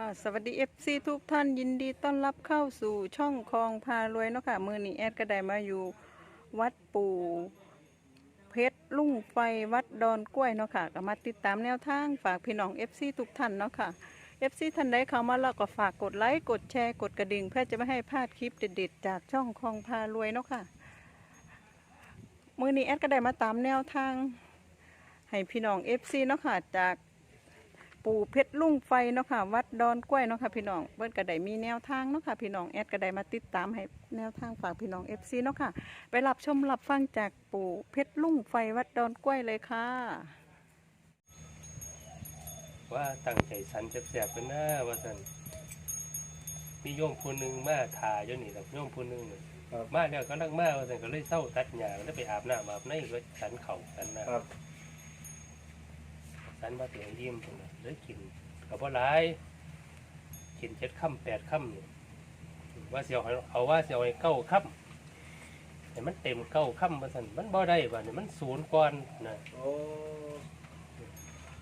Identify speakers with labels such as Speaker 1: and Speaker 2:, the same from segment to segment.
Speaker 1: ค่ะสวัสดี FC ทุกท่านยินดีต้อนรับเข้าสู่ช่องคลองพารวยเนาะค่ะมือนี้แอดก็ได้มาอยู่วัดปู่เพชรลุ่งไฟวัดดอนกล้วยเนาะค่ะก็มาติดตามแนวทางฝากพี่น้อง FC ทุกท่านเนาะค่ะ FC ท่านใดเข้ามาแล้วก็ฝากกดไลค์กดแชร์กดกระดิ่งเพื่อจะไม่ให้พลาดคลิปเด็ดๆ จากช่องคลองพารวยเนาะค่ะมือนี้แอดก็ได้มาตามแนวทางให้พี่น้อง FC เนาะค่ะจาก ปู่เพชรลุ่งไฟเนาะค่ะ วัดดอนกล้วยเนาะค่ะพี่น้องเบิ้นก็ได้มีแนวทางเนาะค่ะพี่น้องแอดก็ได้มาติดตามให้แนวทางฝากพี่น้องเอฟซีเนาะค่ะ ไปรับชมรับฟังจากปู่เพชรลุ่งไฟวัดดอนกล้วยเลยค่ะ
Speaker 2: ว่าตั้งใจสันแสบๆกันนะว่าสันมีโยมผู้หนึ่งมาทาอยู่นี่แหละโยมผู้หนึ่งน่ะ
Speaker 3: ครับ
Speaker 2: มาแล้วก็ลังมาว่าสันก็เลยเศร้าตัดหญ้าแล้วไปอาบน้ำอาบในก็สันเข่าสันนะ ครับสันมาเตียงยิ้มพุ่นน่ะเลยกินกับว่าหลายกินเจ็ดค่ำแปดค่ำนี่ว่าเสียวให้เอาว่าเสียวให้เก้าค่ำให้มันเต็มเก้าค่ำว่าสันมันบ่ได้บ่เนี่ยมันศูนย์ก่อนนะ
Speaker 3: โอ้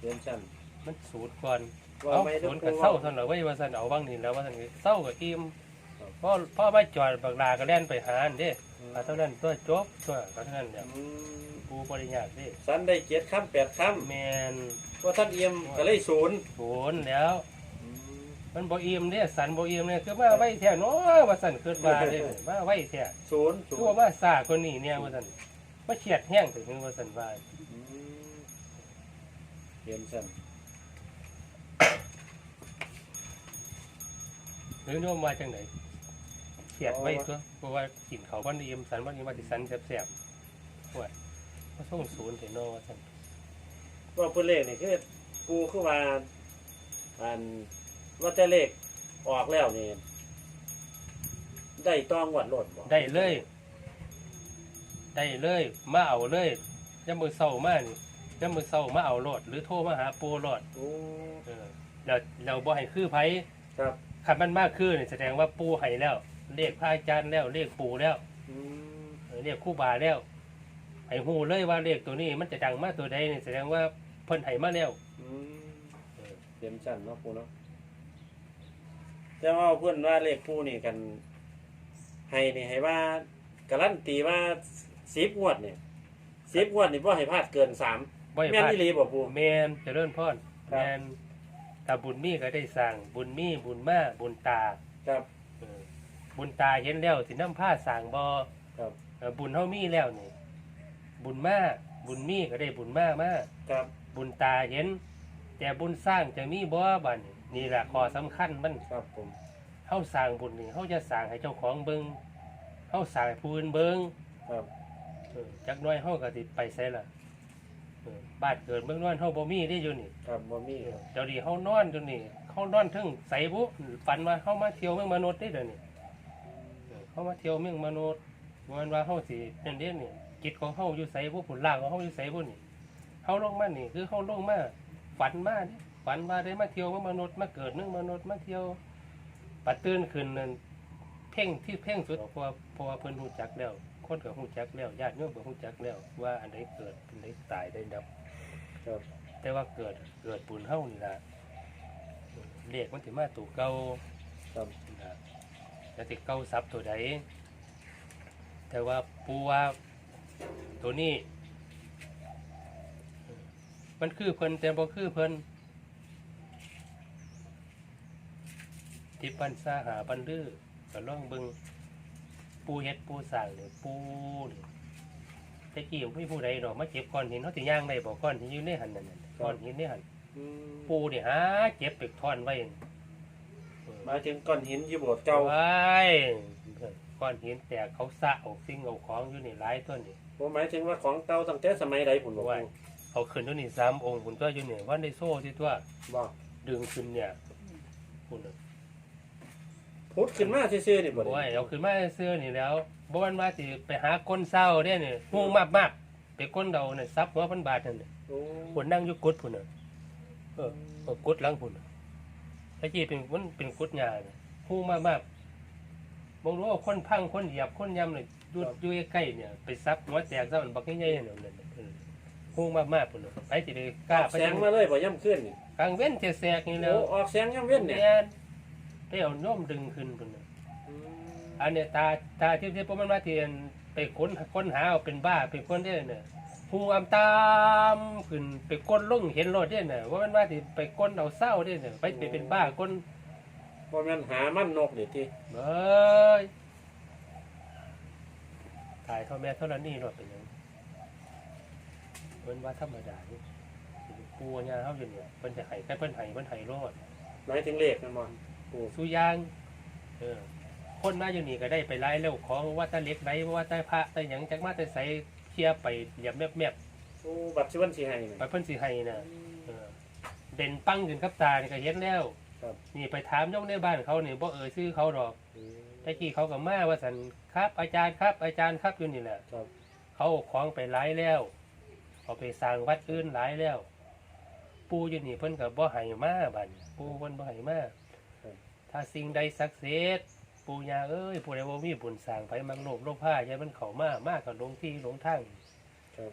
Speaker 3: เรียนชั้น
Speaker 2: มันศูนย์ก่อน
Speaker 3: ว่า
Speaker 2: เอา
Speaker 3: ไม่
Speaker 2: ส
Speaker 3: ต้อ
Speaker 2: วน
Speaker 3: ง
Speaker 2: กับเศร้าท่านเอาไว้ว่าสันเอาบางนี่แล้วว่าสันเศร้ากับอิ่มพ่อพ่อมาจอดบักลาก็แล่นไปหาอันเด้เอาเท่านั้นตัวจบตัวก็เท่านั้นเนี่ย ปูปริญญาเด้
Speaker 3: สันได้เจ็ดคำแปดค
Speaker 2: แมนำ
Speaker 3: ว่าท่านเอี่ยมก็เลยศูนย์
Speaker 2: โหนแล้ว มันบ่อิ่มเด้สันบ่อิ่มเนี่ยคือมาไว้แท้เนาะว่าสันคิดว่าเด้มาไว้แท้
Speaker 3: ศูนย์ศู
Speaker 2: คือนว่า
Speaker 3: ย์
Speaker 2: มาซ่าคนนี้เนี่ยว่าสันมาเฉียดแห้งถึงว่าสันว่า
Speaker 3: อืมเรียนชั้น
Speaker 2: หรือโยมมาจังไหนเฉียดไว้ตัวเพราะว่ากินเขาวบ้านอิ่มสันบ้านนี้มาสิสันแซ่บๆว่ามาส่งศูนย์เถอะเนาะว่าสัน
Speaker 3: ว่าเพื่อเลขนี่คือกูคือว่าอันว่าจะเลขออกแล้วนี่ได้ต้องวัดรถบ่
Speaker 2: ได้เลย ได้เลย มาเอาเลยย่ำมือเศร้ามานี่ย่ำมือเศร้ามาเอาโลด หรือโทรมาหาปูโลด
Speaker 3: โอ้
Speaker 2: เออเราเราบ่ให้คือไผ
Speaker 3: ครับ
Speaker 2: คันมันมากคือนี่แสดงว่าปูให้แล้วเรียกพระอาจารย์แล้วเรียกปูแล้ว
Speaker 3: อืม
Speaker 2: เออเรียกครู่บาแล้ว ให้ฮู้เลยว่าเรียกตัวนี้มันจะดังมากตัวใดนี่แสดงว่าเพิ่นให้มาแล้ว
Speaker 3: อืม
Speaker 2: เออ
Speaker 3: เรียนชั้นเนาะกูเนาะแต่ว่าเพื่อนว่าเลขกูนี่กันให้นี่ให้ว่าการันตีว่าสิบงวดเนี่ยสิบงวดนี่ว่าให้พลาดเกินสาม
Speaker 2: บ่ให้
Speaker 3: แม่น
Speaker 2: พลาด
Speaker 3: ที่รีบอกปู
Speaker 2: แมนเจริญพร
Speaker 3: ครับ
Speaker 2: แมนถ้าบุญมีก็ได้สั่งบุญมีบุญมาบุญตา
Speaker 3: ครับ
Speaker 2: เออบุญตาเห็นแล้วสิน้ำผ้าสั่งบอ
Speaker 3: ครับ
Speaker 2: เออบุญเฮามีแล้วนี่ บุญมาบุญมีก็ได้บุญมามา
Speaker 3: ครับ
Speaker 2: บุญตาเห็น แต่บุญสร้างจะมีบ่บัดนี้นี่แหละข้อสำคัญมัน
Speaker 3: ครับผม
Speaker 2: เฮาสร้างบุญนี่เฮาจะสร้างให้เจ้าของเบิงเฮาสร้างให้ผู้อื่นเบิง
Speaker 3: ครับ
Speaker 2: เออจักหน้อยเฮาก็สิไปไสล่ะเออบ้านเกิดเมืองนอนเฮาบ่มีได้อยู่นี่
Speaker 3: ครับบ่มี
Speaker 2: เดี๋ยวนี้เฮานอนอยู่นี่เฮานอนถึงใสบุฝันว่าเฮามาเที่ยวเมืองมนุษย์ได้เดี๋ยวนี้เออเฮามาเที่ยวเมืองมนุษย์บ่แม่นว่าเฮาสินั่นเด้นี่ จิตของเฮาอยู่ไสบุผลล่างของเฮาอยู่ไสบุนี่เฮาลงมานี่คือเฮาลงมาฝันมาเด้ฝันว่าได้มาเที่ยวเมืองมนุษย์มาเกิดเมืองมนุษย์มาเที่ยวปัดตื่นขึ้นนั่นเพ่งที่เพ่งสุดเพราะว่าเพราะว่าเพิ่นรู้จักแล้วคนก็รู้จักแล้วญาติโยมก็รู้จักแล้ว ว่าอันใดเกิดอันใดตายได้ดับ
Speaker 3: ครับ
Speaker 2: แต่ว่าเกิดเกิดบุญเฮานี่ล่ะเรียกมันสิมาตัวเก่า
Speaker 3: ครับ
Speaker 2: นะแล้วสิเก่าซับตัวใดแต่ว่าปูว่า ตัวนี้ มันคือเพิ่นแต่บ่คือเพิ่นที่ปันซาหาปันดื้อก็ลองเบิ่งปูเฮ็ดปูสร้างนี่ปูนี่แต่กี้บ่มีผู้ใดดอกมาเก็บก้อนหินเฮาสิย่างได้บ่ก้อนหินอยู่ในหันนั่นน่ะก้อนหินในหัน
Speaker 3: อืม
Speaker 2: ปูนี่หาเก็บเป็กท่อนไว้
Speaker 3: หมายถึงก้อนหินอยู่โบสถ์เก่า
Speaker 2: ไว้ ก้อนหินแตกเขาสะเอาสิ่งเอาของอยู่นี่หลายต้นนี่
Speaker 3: ผมหมายถึงว่าของเก่าตั้งแต่สมัยใดผมบอก
Speaker 2: ว่าเอาขึ้นตัวนี้สามองค์คุณก็อยู่นี่ว่าในโซ่ที่ตัว
Speaker 3: บอก
Speaker 2: ดึงขึ้นเนี่ยคุณน่ะ
Speaker 3: พุดขึ้นมาซื่อๆนี่บ่
Speaker 2: โอ้ย
Speaker 3: ได้
Speaker 2: เอาขึ้นมาเสื้อนี่แล้วบ่วันมาสิไปหาก้นเศร้าเด้นี่หูมากมากๆไปก้นเดาเนี่ยซับหัวพันบาทนั่นน่ะ
Speaker 3: โอ้
Speaker 2: คนนั่งอยู่กุดพุ่นน่ะเออเออกุดหลังพุ่นน่ะตะกี้เป็นมันเป็นกุดหญ้าน่ะหูมากมากๆ บ่รู้ว่าคนพังคนเหยียบคนยำเลยอยู่อยู่ใกล้ๆเนี่ย ไปซับหัวแตกซะมันบักใหญ่ๆนั่นน่ะเออฮู้มากๆพุ่นน่ะไปสิได้ก
Speaker 3: อ
Speaker 2: ล้า
Speaker 3: อก
Speaker 2: ไป
Speaker 3: แส
Speaker 2: จั
Speaker 3: ง
Speaker 2: ง
Speaker 3: มาเลยบ่ย่ำขึ้นนี่
Speaker 2: กลางเว้นแสกๆนี่แล้
Speaker 3: โอ้
Speaker 2: ว
Speaker 3: ออกแสงย่ำเว้นเนี่ย
Speaker 2: แม่นไปเอาโน้มดึงขึ้นพุ่นน่ะ
Speaker 3: อืม
Speaker 2: อันเนี้ยตาตาที่ที่ผมมันมาเทียนไปค้นค้นหาเอาเป็นบ้าเป็นคนได้เนี่ยหูอามตามขึ้นไปก้นลงเห็นรถได้เนี่ยว่ามันว่าที่ไปก้นเอาเศร้าได้เนี่ยไปไปเป็นบ้าก้น
Speaker 3: บ่แม่นหามันนกนี่ติ
Speaker 2: เอ้ย ตายเท่าแม่เท่านั้นนี่รถเป็นหยังเพิ่นว่าธรรมดานี่ปูญาเฮาอยู่เนี่ยเพิ่นจะให้แค่เพิ่นให้เพิ่นให้รอด
Speaker 3: หมายถึงเลขนั่นบ่ปู
Speaker 2: สุยางเออคนมาอยู่นี่ก็ได้ไปไล่เร็วของว่าแตาเล็กไหนว่าแตาพระแต่หยังจักมาแต่ใส่เคลียร์ไปเหยียบแมบแมบ
Speaker 3: โอ้บัตรสิวันสิให้นี่
Speaker 2: ไปเพิ่นสิให้น่ะเออเด่นปังขึ้นกับตานี่ก็เห็นแล้ว
Speaker 3: ครับ
Speaker 2: นี่ไปถามยกในบ้านเขานี่บ่เอ่ยชื่อเขาดอก
Speaker 3: อืม
Speaker 2: แต่กี้เขาก็มาว่าสันครับ อาจารย์ครับอาจารย์ครับอยู่นี่แหละ
Speaker 3: ครับ
Speaker 2: เขาเอาของไปหลายแล้วเอาไปสร้างวัดอื่นหลายแล้ว ปูอยู่นี่เพิ่นก็บ่ให้มาบัดนี้ปูเพิ่นบ่ให้มาถ้าสิ่งใดศักดิ์สิทธิ์ปูย่าเอ้ยผู้ใดบ่มีบุญสร้างไผมังโลภโลภผ้าอย่ามันเข้ามามากก็ลงที่หลงทาง
Speaker 3: ครับ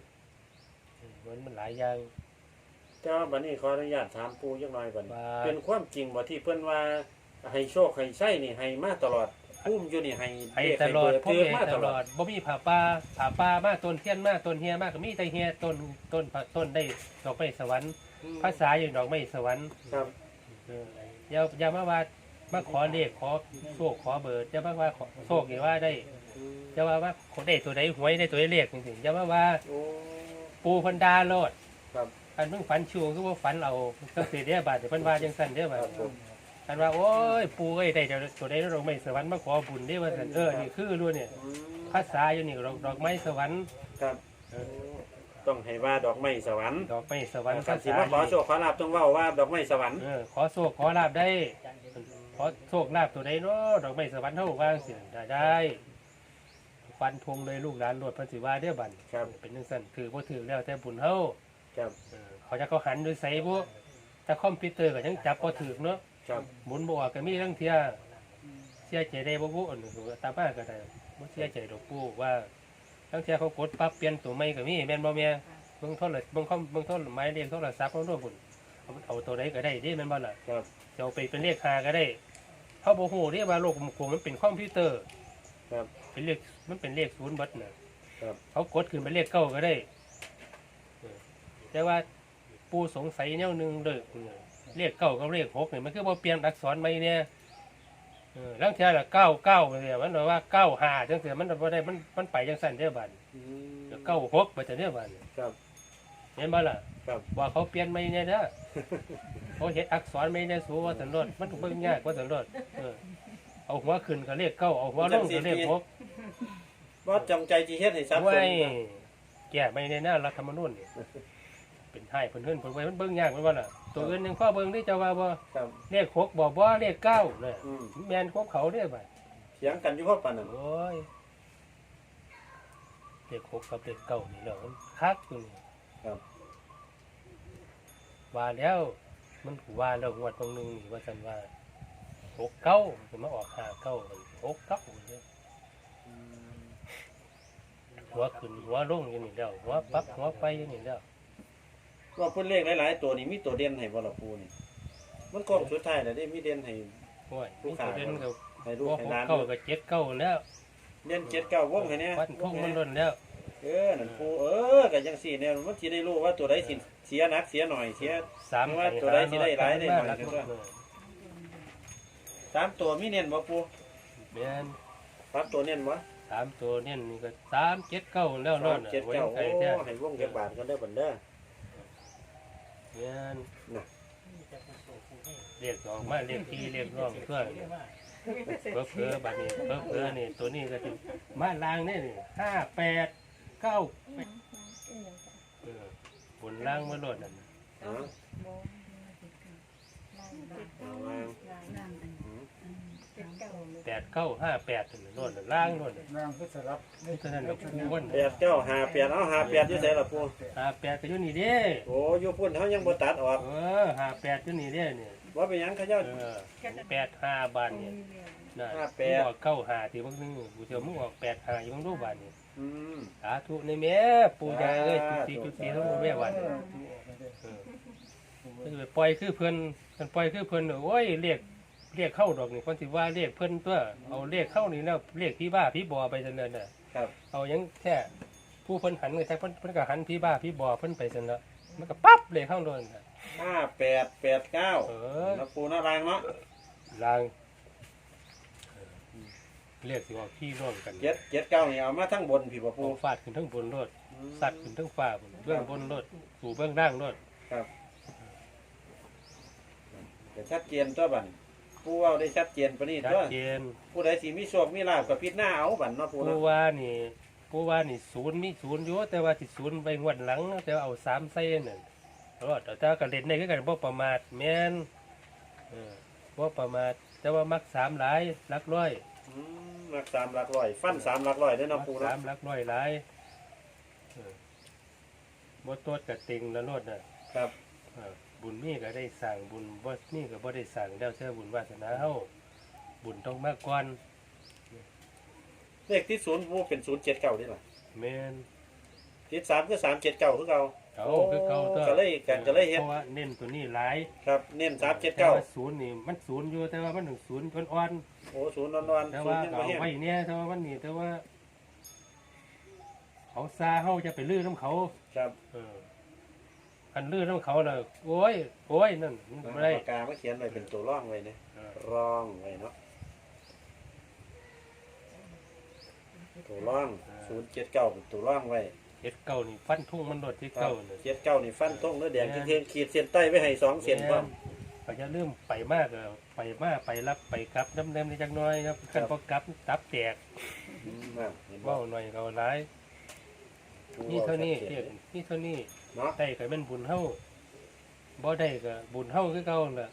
Speaker 2: เออมันมันหลายอย่าง
Speaker 3: แต่ว่าบัดนี้ขออนุญาตถามปูจักหน่อยบัดนี้
Speaker 2: ว่า
Speaker 3: เป็นความจริงบ่ที่เพิ่นว่าให้โชคให้ใช้นี่ให้มาตลอด ภูมิอยู่นี่ให้
Speaker 2: ให้
Speaker 3: เลข
Speaker 2: ตลอด
Speaker 3: ให้
Speaker 2: พวก
Speaker 3: เบอร์
Speaker 2: นี้
Speaker 3: มา
Speaker 2: ต
Speaker 3: ต
Speaker 2: ล
Speaker 3: ล
Speaker 2: อ
Speaker 3: อ
Speaker 2: ด
Speaker 3: ด
Speaker 2: บ่มีผาป่าผาป่ามาต้นเทียนมาต้นเฮียมาก็มีแต่เฮียต้นต้นต้นได้ดอกไม้สวรรค์ภาษาอยู่ดอกไม้สวรรค์
Speaker 3: ครับ
Speaker 2: เอออย่าอย่ามาว่ามาขอเลขขอโชคขอเบอร์อย่ามาว่าขอโชคอย่าว่าได้
Speaker 3: อืม
Speaker 2: อย่าว่าว่าขอได้ตัวใดหวยได้ตัวใดเลขจริงๆอย่ามาว่า
Speaker 3: โอ้
Speaker 2: ปูเพันดาโลด
Speaker 3: ครับ
Speaker 2: อันเพิ่งฝันชูคือว่าฝันเอาตั้งแต่เดียบาทเดี๋ยวเพิ่นว่าจังซั่นเด้อบา
Speaker 3: ค
Speaker 2: ด
Speaker 3: รับผม
Speaker 2: อันว่าโอ้ยปูเอ้ยได้เดี๋ยวตัวใดดอกไม้สวรรค์มาขอบุญเด้ว่าซั่นเออนี่คือรู้เนี่ย
Speaker 3: อืม
Speaker 2: ภาษาอยู่นี่ดอกดอกไม้สวรรค์
Speaker 3: ครับโอ้ต้องให้ว่าดอกไม้สวรรค์
Speaker 2: ดอกไม้สวรรค์
Speaker 3: คั
Speaker 2: ภาน
Speaker 3: สิ
Speaker 2: ษา
Speaker 3: มาขอโชคขอลาบต้องเว้าว่าดอกไม้สวรรค์
Speaker 2: เออขอโชคขอลาบได้ ขอโชคลาบตัวใดเนาะดอกไม้สวรรค์เฮาว่าจังซี่ได้ได้ฟันธงเลยลูกหลานรวดเพันสิว่าเด้อบัด
Speaker 3: ครับ
Speaker 2: เป็นจังซั่นถือบ่ถือแล้วแต่บุญเฮา
Speaker 3: ครับ
Speaker 2: เออเขาจะเขาหันด้วยไสบ่แต่คอมพิวเตอร์ก็ยังจับบ่ถือเนาะ
Speaker 3: ครับ
Speaker 2: หมุนบ่ออกก็มีทั้งเที่ยเสียใจได้บ่บ่อันนี้ตามมาก็ได้บ่เสียใจดอกปู่ว่าทั้งเที่ยเขากดปรับเปลี่ยนตัวใหม่ก็มีแม่นบ่แม่เบิ่งโทรเบิ่งคอมเบิ่งโทรหมายเลขโทรศัพท์เอาโน้ตพุ่นเอาเอาตัวใดก็ได้เด้แม่นบ่ล่ะ
Speaker 3: ครับ
Speaker 2: จะเอาไปเป็นเลขหาก็ได้เขาบอกโหเรียกว่าโลกกลมๆมันเป็นคอมพิวเตอร์
Speaker 3: ครับ
Speaker 2: เป็นเลขมันเป็นเลขศูนย์เบัดน่ะเขากดขึ้นเป็นเลขเก้าก็ได้เออแต่ว่าปูสงสัยแนวหนึ่งเลย เลขเก้ากับเลขหกเนี่ยมันคือว่าเปลี่ยนอักษรไหมเนี่ยเออแล้วเทียละเก้าเก้าเนี่ยมันบอกว่าเก้าหาจังเสียมันบ่ได้มันมันไปจังสั่นเด้อบัด
Speaker 3: อืม
Speaker 2: เก้าหกไปแต่เด้อบัด
Speaker 3: ครับ
Speaker 2: เห็นบ่ล่ะ
Speaker 3: ครับ
Speaker 2: ว่าเขาเปลี่ยนไม่เนี่ยเด้อเขาเห็นอักษรไม่เนี่ยสูว่าสันรถมันถูกเบิ่งยากกว่าสันรถเออเอาหัวขึ้นก็เลขเก้าเอาหัวลงก็เลขหก
Speaker 3: บ่จงใจที่เฮ็ดให้สับส
Speaker 2: ไว้
Speaker 3: น
Speaker 2: แก่ไม่ในหน้ารัฐธรรมนูญนี่เป็นไทยเพิ่นเพิ่นเพิ่นไว้มันเบิ่งยากมันว่าล่ะ ตัวอื่นยังพ่อเบิ่งได้เจ้าว่าบ่
Speaker 3: ครับ
Speaker 2: เลขหกบ่บ่เลขเก้าเนี่ย
Speaker 3: อืม
Speaker 2: แม่นของเขาเด้อบัด
Speaker 3: เถียงกันอยู่พอปานนั้น
Speaker 2: โอ้ยเลขหกกับเลขเก้านี่แหละมันคักอยู่นี่
Speaker 3: ครับ
Speaker 2: ว่าแล้ว มันว่าแล้วงวดตรงนึงนี่ว่าสันว่าหกเก้าจะมาออกห้าเก้าหกเก้าเนี่ย หัวขึ้นหัวลงอย่างนี้แล้วหัวปักหัวไปอย่างนี้แล้ว
Speaker 3: ว่าเพิ่นเลขหลายๆ ตัวนี่มีตัวเด่นให้บ่ล่ะปูนี่มันกองสุดท้ายแล้วได้มีเด่นให้
Speaker 2: โอ้ยมีตัวเด่นกับ
Speaker 3: ให้ลูก
Speaker 2: หัว
Speaker 3: ให้
Speaker 2: หก
Speaker 3: หลาน
Speaker 2: เก้ากับเจ็ดเก้าแล้ว
Speaker 3: เด่น7 9วงให้แน่
Speaker 2: ฟันพวกมันล้นแล้ว
Speaker 3: เออนั่นปูเออก็จังซี่เนี่ยมันสิได้รู้ว่าตัวใดสิเสียหนักเสียหน่อยเสีย
Speaker 2: สาม
Speaker 3: ว่าตัวใดสิได้หลายได้หน่อย
Speaker 2: รัก
Speaker 3: ก็
Speaker 2: ลูก
Speaker 3: ได้
Speaker 2: เออ
Speaker 3: สามตัวมีเน้นบ่ปู
Speaker 2: แม่น
Speaker 3: สามตัวเน้นบ่
Speaker 2: สามตัวเนี่ยนี่ก็สามเจ็ดเก้าแล้วล้
Speaker 3: สานม
Speaker 2: น่ะ
Speaker 3: เจ็ด
Speaker 2: ไว้
Speaker 3: เก้า
Speaker 2: ไกล
Speaker 3: โอ้
Speaker 2: แท้
Speaker 3: ให้วงเก็บบาทกันเด้อบัดเด้อ
Speaker 2: แม่น
Speaker 3: น่ะ
Speaker 2: เรียกออกมาเรียกพี่เรียกน้องเพื่อนเพิ่มเพิ่มบัดนี้เพิ่มเพิ่มนี่ตัวนี้ก็จะมาลางเนี่ยนี่ห้าแปดเก้าเออบนล่างมาโลดนั่น
Speaker 3: อ๋อเอาวางอืม
Speaker 2: แปดเก้าห้าแปดนั่นโลดนั่นล่างโลดนั่น
Speaker 4: นางก็สลับ
Speaker 2: นี่เท่านั้นกับคู่วัน
Speaker 3: แปดเก้าห้าแปดเอาห้าแปดอยู่ไสล่ะปู
Speaker 2: ห้าแปดก็อยู่นี่เด้
Speaker 3: โอ้อยู่พุ่นเขายังบ่ตัดออก
Speaker 2: เออห้าแปดอยู่นี่เด้เนี่ย
Speaker 3: ว่าเป็นหยังเขาเจ้า
Speaker 2: เออแปดห้าบานเนี่ยน่ะ
Speaker 3: ห้าแป
Speaker 2: มึง
Speaker 3: ด
Speaker 2: ออกเก้าห้าทีบางนึงกูเชื่อมึงออกแปดห้าอยู่บางรูปบานเนี่ย
Speaker 3: ออืม
Speaker 2: สาธุในแม่ปู่ยาเอ้ยจุติจุติทั้งหมดแม่วันเออเพิ่นไปปล่อยคือเพิ่นเพิ่นปล่อยคือเพิ่นโอ้ยเรียก เรียกเข้าดอกนี่คนสิว่าเรียกเพิ่นตัวเอาเรียกเข้านี่แล้วเรียกพี่บ้าพี่บอไปซั่นน่ะ
Speaker 3: ครับ
Speaker 2: เอาหยังแค่ผู้เพิ่นหันก็แต่เพิ่นเพิ่นก็หันพี่บ้าพี่บอเพิ่นไปซั่นละมันก็ปั๊บเลยเข้าโดนน่ะ
Speaker 3: ห้าแปดแปดเก้า
Speaker 2: เออ
Speaker 3: นะปูนะรางเนาะ
Speaker 2: ลางเออเรียกสิว่าพี่ร่วมกัน
Speaker 3: เจ็ดเจ็ดเก้านี่เอามาทั้งบนพี่บ่ปู
Speaker 2: ปูฟาดขึ้นทั้งบนรถสัตว์ขึ้นทั้งฟ้าบนเบื้องบนรถสู่เบื้องล่างรถ
Speaker 3: ครับก็ชัดเจนตัวบัน ปูเอาได้ชัดเจนปะนี่
Speaker 2: ชั
Speaker 3: ตั
Speaker 2: ด
Speaker 3: ว
Speaker 2: เจน
Speaker 3: ผู้ใดสิมีโชคมีลาบกับพิษหน้าเอาบันเนาะปู
Speaker 2: ผู้
Speaker 3: เนาะ
Speaker 2: ว่านี่ผู้ว่านี่ศูนย์มีศูนย์อยู่แต่ว่าสิศูนย์ไปงวดหลังแต่ว่าเอาสามไส้นั่นรถแต่ก็เล่นได้คือกันบ่ประมาทแม่นเออบ่ประมาทแต่ว่ามักสามหลายหลักร้อย
Speaker 3: อืมหลักสามหลักร้อย ฟันสามหลักร้อยได้อ
Speaker 2: มั
Speaker 3: เนาะ
Speaker 2: ก
Speaker 3: ปู
Speaker 2: สา
Speaker 3: เนาะ
Speaker 2: มหลักร้อยหลายเออบ่ตดกะติงแล้วรถน่ะ
Speaker 3: ครับ
Speaker 2: เออ บุญมีก็ได้สั่งบุญบ่มีก็บ่ได้สั่งแล้วเชื่อบุญวาสนาเฮาบุญต้องมากก่อน
Speaker 3: เลขที่ศูนย์ปูเป็นศูนย์เจ็ดเก้าได้หรอ
Speaker 2: แม่น
Speaker 3: ทิศสามคือสามเจ็ดเก้าคือเก่า
Speaker 2: เขาคือเขาตัว
Speaker 3: ก็เลยกันก็เลยเฮ็ด
Speaker 2: เพราะว่าเน้นตัวนี้หลาย
Speaker 3: ครับเน้นสามเจ็ด
Speaker 2: แต่
Speaker 3: เก้า
Speaker 2: ว่าศูนย์นี่มันศูนย์อยู่แต่ว่ามันถึงศูนย์อ่อน
Speaker 3: โอ้ศูนย์นอน
Speaker 2: ๆ
Speaker 3: ๆ
Speaker 2: แต่
Speaker 3: ศูน
Speaker 2: ว่า
Speaker 3: ย์ยัง
Speaker 2: เอา
Speaker 3: ไม่แห้ง
Speaker 2: ไว้เนี่ยแต่ว่ามันนี่แต่ว่า เขาซาเฮาจะไปลื้อน้ำเขา
Speaker 3: ครับ
Speaker 2: เออ อันลื้อน้ำเขาน่ะโอ้ยโอ้ยนั่นมันบ่ได้
Speaker 3: ปากกามาเขียนไว้เป็นตัวร่องไว้เนี่ย
Speaker 2: เออ
Speaker 3: ร่องไว้เนาะตัวร่องศูนย์เจ็ดเก้าเป็นตัวร่องไว้
Speaker 2: เฮ็ดเก่านี่ฟันทุ่งมันรถที่เก่าน่ะ
Speaker 3: เจ็ดเก้านี่ฟันต้งเนื้อแดงที่เทียนขีดเส้นใต้ไว้ให้สองเส้นพร้อม
Speaker 2: เขาจะเริ่มไปมากอะไปมากไปรับไปกลับน้ำเดิมในจักหน้อยครับ
Speaker 3: ครั
Speaker 2: ขัน
Speaker 3: บ
Speaker 2: พอกลับตับแตก
Speaker 3: อืมน่ะเห็นบ่
Speaker 2: เว่าหน่อยเขาร้าย นี่เท่านี้เรียกนี่เท่านี้
Speaker 3: เนาะ
Speaker 2: ได้ก็เป็นบุญเฮาบ่ได้ก็บุญเฮาคือเก่าล่ะ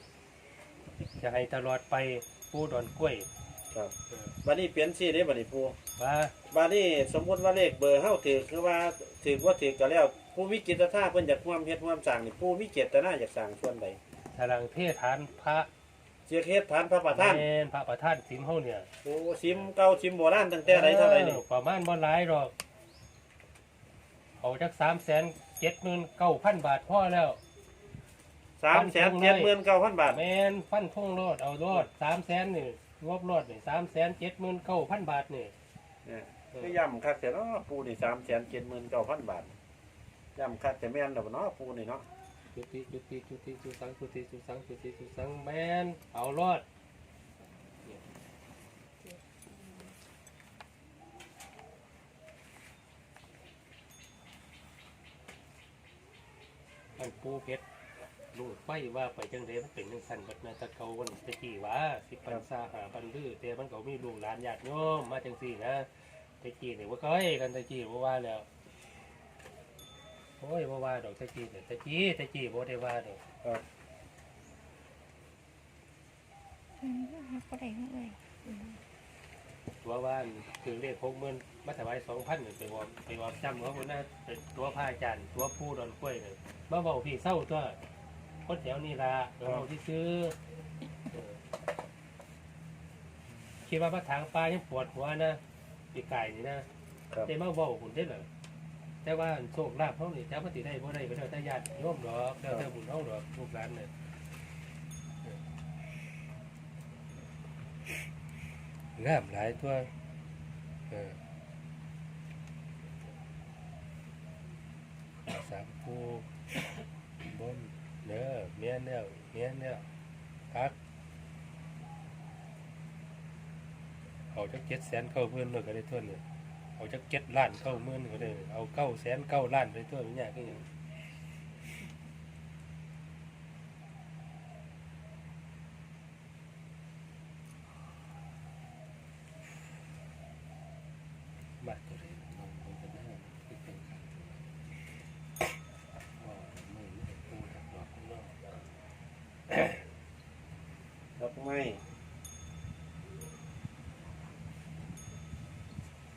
Speaker 2: จะให้ตลอดไปปูดอนกล้วย
Speaker 3: ครับ
Speaker 2: เออ
Speaker 3: บัดนี้เปลี่ยนชื่อได้บัดนี้ปู
Speaker 2: ว่า
Speaker 3: บัดนี้สมมุติว่าเลขเบอร์เฮาถือคือว่าถือว่าถือก็แล้วผู้มีจิตท่าเพิ่นอยากร่วมเฮ็ดร่วมสร้างนี่ผู้มีเจตนาอยากสร้างส่วนใด
Speaker 2: ทางเทศฐานพระ
Speaker 3: เจียกเฮ็ดฐานพระประธาน
Speaker 2: แม่นพระประธานสิมเฮาเนี่ย
Speaker 3: โอ้ซิมเก่าซิมโบราณตั้งแต่ใดเท่าใดนี่
Speaker 2: ออประมาณบ่หลายหรอกเอาจัก 379,000บาทพอแล้ว
Speaker 3: สามแสนเจ็ดหมื่นเก้าพันบาท
Speaker 2: แมนฟันทงโลดเอาโลดสามแสนนี่งบโลดนี่สามแสนเจ็ดหมื่นเก้าพันบาทนี่
Speaker 3: เนี่ยคือย่ำคักแต่เนาะปูนี่สามแสนเจ็ดหมื่นเก้าพันบาทย่ำคักแต่แม่นดอกเนาะปูนี่เนาะ
Speaker 2: จุติจุติจุติจุสังจุติจุสังจุติจุสังแมนเอาโลด มันปูเพชรลูกไฟว่าไปจังเดมันเป็นจังสันบัดนาตะเกาวันตะกี้ว่าสิปันซาหาปันดื้อแต่มันก็มีลูกหลานญาติโยมมาจังสี่นะตะกี้นี่ว่าเคยกันตะกี้ว่าว่าแล้วโอ้ยบ่ว่าดอกตะกี้แต่ตะกี้ตะกี้บ่ได้ว่าดอก
Speaker 3: ครับ
Speaker 4: อืมก็ได้เอ้ย
Speaker 2: ตัวว่าอันคือเลขหกหมื่นมาถวายสองพันไปวอมไปวอมจำว่าคนน่ะเป็นตัวพระอาจารย์ตัวผู้ดอนกล้วยเลยมาบอกพี่เศร้าตัวคนแถวนี้ละเราเอาที่ซื้อเออคิดว่ามาทางปลายังปวดหัวนะปีไก่นี่นะครับ แต่มาบอกคุณได้เหรอแต่ว่าโชคลาภเขานี่จะมาติได้บ่ได้ก็แล้วแต่ญาติโยมดอกแล้วแต่บุญเขาดอกลูกหลานเนี่ย งามหลายตัวเออสามคู่บนเนื้อเมียนเนื้อเมียนเนื้อพักเอาจักเจ็ดแสนเข้าเพื่อนเลยก็ได้ทั่วเนี่ยเอาจักเจ็ดล้านเข้าเมื่อนก็ได้ เอาเก้าแสนเก้าล้านไปทั่วนี่ยก็ยังมากตัวเลยมองดูกันหน้าที่เป็นการว่าไม่ไม่ปูถักดอกข้างนอก
Speaker 3: ดอกไม้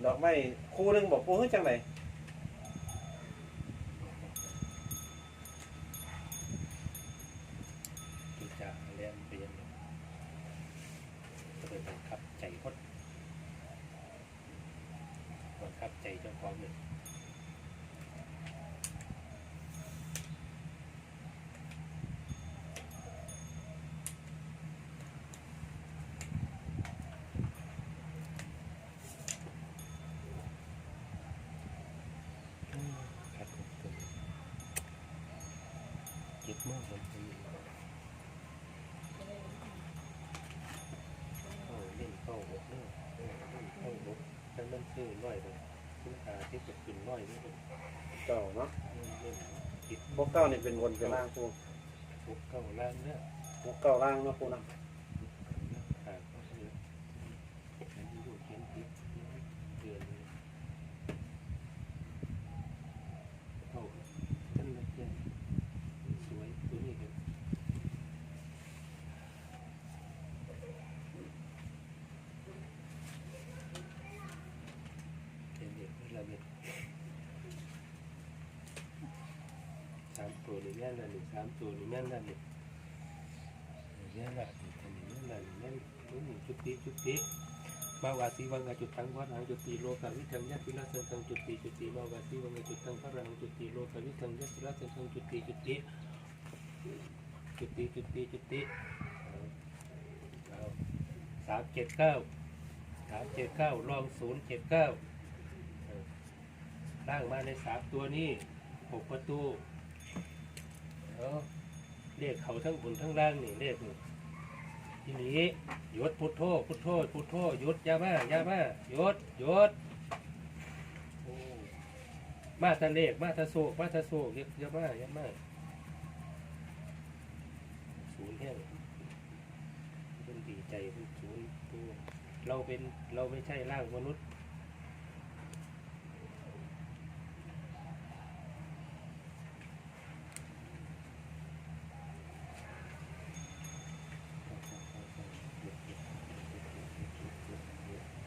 Speaker 3: ดอก ไม้คู่หนึงบอกปูเฮ้ยจังไหน
Speaker 2: ที่จะเรียนเรียนจะไปบังคับใจคนบัง ครับใจเจ้าของเนี่ยอืมครับผมผมเจ็บมากเลยผมเข้าเล่นเข้าหกเนี่ยเออเล่นเข้าหก ทั้งนั้นซื้อน้อยเลยซื้อหาที่จะกินน้อยนี่เลย
Speaker 3: เก่าเนาะ
Speaker 2: เล่นคิด
Speaker 3: พวกเก้านี่เป็นวนเป็นล่างปู
Speaker 2: หกเก้าล้านเนี่ย
Speaker 3: พวกเก้าล่างเนาะปูนะ
Speaker 2: ขาดก็คืออันนี้ดูเขียนผิดเดือนเข้าท่านละเจ้าสวยตัวนี้กันเขียนเด็กนี่ละเม็ดสาม ตัวนี่แม่นละหนึ่งสามตัวนี่แม่นละหนึ่งเนี่ยแหละอันนี้นั่นแหละนั่นนี่จุดตีจุดตีมาวาสีวังกจุดตังวัดหังจุดตีโลกาวิทังยัตติละสังกังจุดตีจุดตีมาวาสีวังกจุดตังพระรังจุดตีโลกาวิทังยัตติละสังกังจุดตีจุดตีจุดตีจุดตีจุดตีสามเจ็ดเก้าสามเจ็ดเก้าลองศูนย์เจ็ดเก้าร่างมาในสามตัวนี้หกประตู เอาเลขเขาทั้งบนทั้งล่างนี่เลขนี่ทีนี้ยุดพุทโธพุทโธพุทโธยุดอยามายามายุดหยุดโอ้มาตะเลขมาตะโศกมาตะโศกอยาอยามายามาศูนย์แห้งเป็นดีใจเป็นศูนย์ตัวเราเป็นเราไม่ใช่ร่างมนุษย์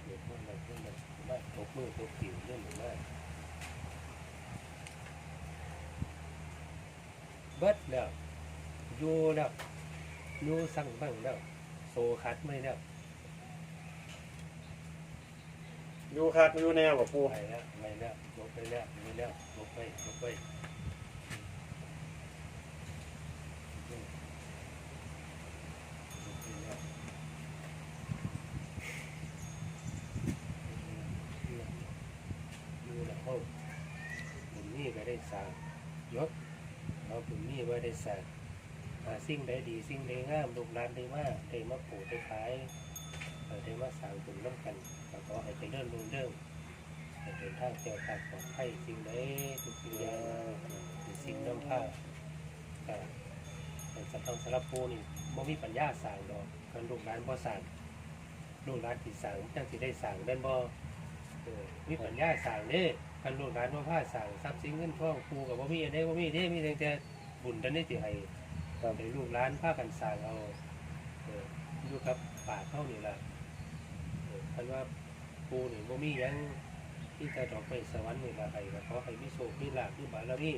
Speaker 2: เดี๋ยวพวกมันพวกมันมาตบมือตบผิวเรื่องหนึ่งมาก เบิดแล้วอยู่แล้วอยู่สั่งบ้างแล้วโซคัดไม่แล้ว
Speaker 3: อยู่คักอยู่แนวกับปู
Speaker 2: ไปแล้วไม่แล้วลบไปแล้วไม่แล้วลบไปลบไปลบไปแล้วอยู่แล้วห้องบุญนี่ก็ได้สร้างยศเอาบุญนี่ไว้ได้ สร้างหาสิ่งใดดีสิ่งใดงามลูกหลานได้มากได้มาปลูกได้ขายได้มาสร้างบุญร่วมกันแล้วก็ให้เจริญรุ่งเรืองให้เดินทางเกี่ยวกับปลอดภัยสิ่งใดทุกสิ่งอย่างสิ่งน้ำพาแต่สำหรับสำหรับปูนี่บ่มีปัญญาสร้างดอกกันลูกหลานบ่สร้างลูกหลานที่สร้างจังสิได้สร้างแม่นบ่มีปัญญาสร้างเด้กันลูกหลานบ่พาสร้างทรัพย์สินเงินทองปูก็บ่มีอันใดบ่มีเด้มีแต่ บุญเท่านี้สิให้
Speaker 3: ครับ
Speaker 2: ให้ลูกหลานพากันสร้างเอาเอออยู่กับป่าเฮานี่ล่ะเออคันว่าปูนี่บ่มีหยังที่จะดอกไปสวรรค์นี่ละใครก็ขอให้มีโชคมีลาภมีบารมี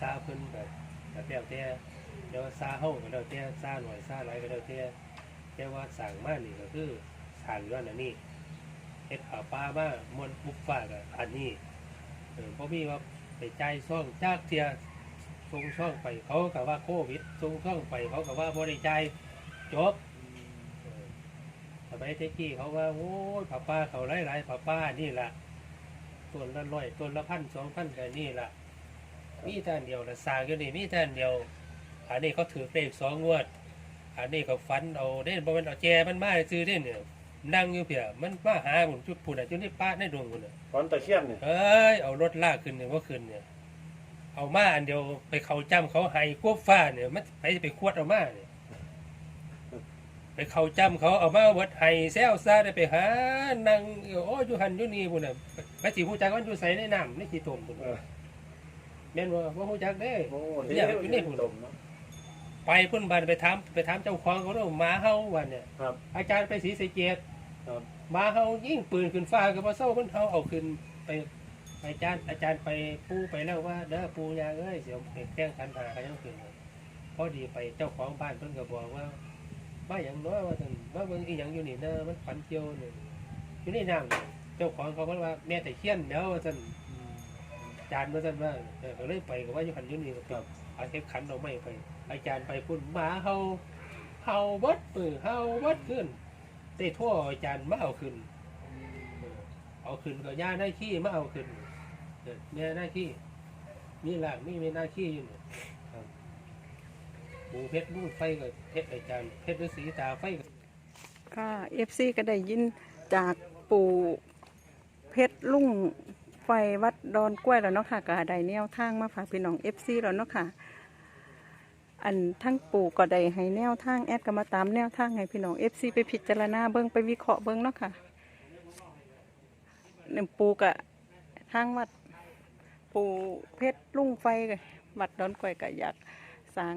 Speaker 2: ซาเพิ่นแบบแบบแล้วแต่เดี๋ยวซาเฮาก็แล้วแต่ซาหน่อยซาหลายก็แล้วแต่แต่ว่าสั่งมานี่ก็คือสั่งย้อนอันนี้เฮ็ดขาปลามามวนบุกฟ้าก็อันนี้เออบ่มีว่าไปใจายซ่องจากเทีย ส่งช่องไปเขาก็ว่าโควิดส่งช่องไปเขาก็ว่าบ่ได้จ่ายจบเออสมัยเทกี้เขาว่าโอ้ยผ้าป้าเขาหลายๆผ้าป้านี่ล่ะต้นละร้อยต้นละพันสองพันก็นี่ล่ะมีท่านเดียวละสร้างอยู่นี่มีท่านเดียว อันนี้เขาถือเลขสองงวด อันนี้เขาฟันเอาเด่นบ่แมันเอาแจมันมาซื้อเด่นเนี่ยนั่งอยู่เพียมันมาหาหมุนจุดปุ่นอะจุดนี้ป้าในดวงปุ่นอะ
Speaker 3: ตอนตะเคียนเนี่ย
Speaker 2: เอ้ยเอารถลากขึ้นเนี่ยว่าขึ้นเนี่ย เอามาอันเดียวไปเขาจำเขาให้ควบฟ้าเนี่ยมันไปไปควดเอามาเนี่ยไปเขาจำเขาเอามาวัดให้แซวซาได้ไปหานั่งโอ้ยอยู่หันอยู่นี่ปุ่นอะไปสิผู้จักว่าอยู่ใส่ในน้ำในขี้ตมปุ่น
Speaker 3: เออ
Speaker 2: แม่นว่าว่าผู้จักเด้
Speaker 3: โอ้
Speaker 2: เนี่ยอยู่นี่พุ่น
Speaker 3: ตมเนาะ
Speaker 2: ไปเพุ่นบานไปถามไปถามเจ้าของเขาเรื่องหมาเฮาวันเนี่ย
Speaker 3: ครับ
Speaker 2: อาจารย์ไปศรีสะเกด
Speaker 3: ครับ
Speaker 2: หมาเฮายิ่งปืนขึ้นฟ้าก็บ่เศร้าเพิ่นเฮาเอาขึ้นไปไป อาจารย์อาจารย์ไปปูไปแล้วว่าเด้อปูยาเอ้ยเสียวแจ้งคันหาเขายังขึ้นพอดีไปเจ้าของบ้านเพิ่นก็บอกว่าว่าอย่างน้อยว่าท่านว่าเบิ่งอีหยังอยู่นี่เด้อมันฝันเกี่ยวนี่อยู่ในน้ำนี่เจ้าของเขาก็ว่าแม่แต่เคียนแล้วว่าซั่นอาจารย์ว่าซั่นว่าเออก็เลยไปก็ว่าอยู่หันอยู่นี่ก็ครับเอาเทปขันเอาไม่ไป อาจารย์ไปพุ่นหมาเฮาเฮาเบัดปือเฮาเบัดขึ้นเตะทั่วอาจารย์มาเอาขึ้นเออเอาขึ้นก็ย่าหน้าขี้มาเอาขึ้นเออ แม่หน้าขี้มีหลังมีแม่หน้าขี้อยู่เนี่ยบหมูเพชรลูกไฟก็เพชรอาจารย์เพชรฤาษีตาไฟก็
Speaker 1: ค่ะเอฟซีก็ได้ยินจากปู่เพชรลุ่งไฟวัดดอนกล้วยแล้วเนาะค่ะก็ได้แนวทางมาฝากพี่น้องเอฟซีแล้วเนาะค่ะ อันทั้งปู่ก็ได้ให้แนวทางแอดก็มาตามแนวทางให้พี่น้องเอฟซีไปพิจารณาเบิ้งไปวิเคราะห์เบิ้งเนาะค่ะหนึ่งปู่กะทางวัด ปู่เพชรลุ่งไฟก็วัดดอนกล้วยก็อยากสร้าง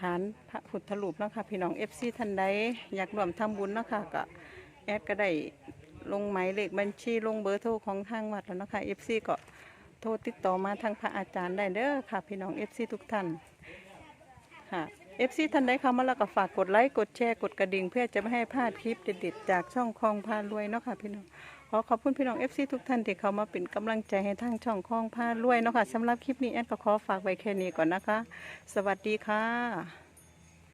Speaker 1: ฐานพระพุทธรูปเนาะค่ะพี่น้องเอฟซีท่านใดอยากร่วมทำบุญเนาะค่ะก็แอดก็ได้ลงหมายเลขบัญชีลงเบอร์โทรของทางวัดแล้วเนาะค่ะเอฟซีก็โทรติดต่อมาทางพระอาจารย์ได้เด้อค่ะ พี่น้องเอฟซีทุกท่านค่ะเอฟซีท่านใดเข้ามาแล้วก็ฝากกดไลค์กดแชร์กดกระดิ่ง เพื่อจะไม่ให้พลาดคลิปเด็ดๆจากช่องคลองพารวยเนาะค่ะพี่น้อง ขอขอบคุณพี่น้องเอฟซีทุกท่านที่เขามาเป็นกำลังใจให้ทางช่องคลองผ้ารวยเนาะค่ะสำหรับคลิปนี้แอนก็ขอฝากไว้แค่นี้ก่อนนะคะ สวัสดีค่ะ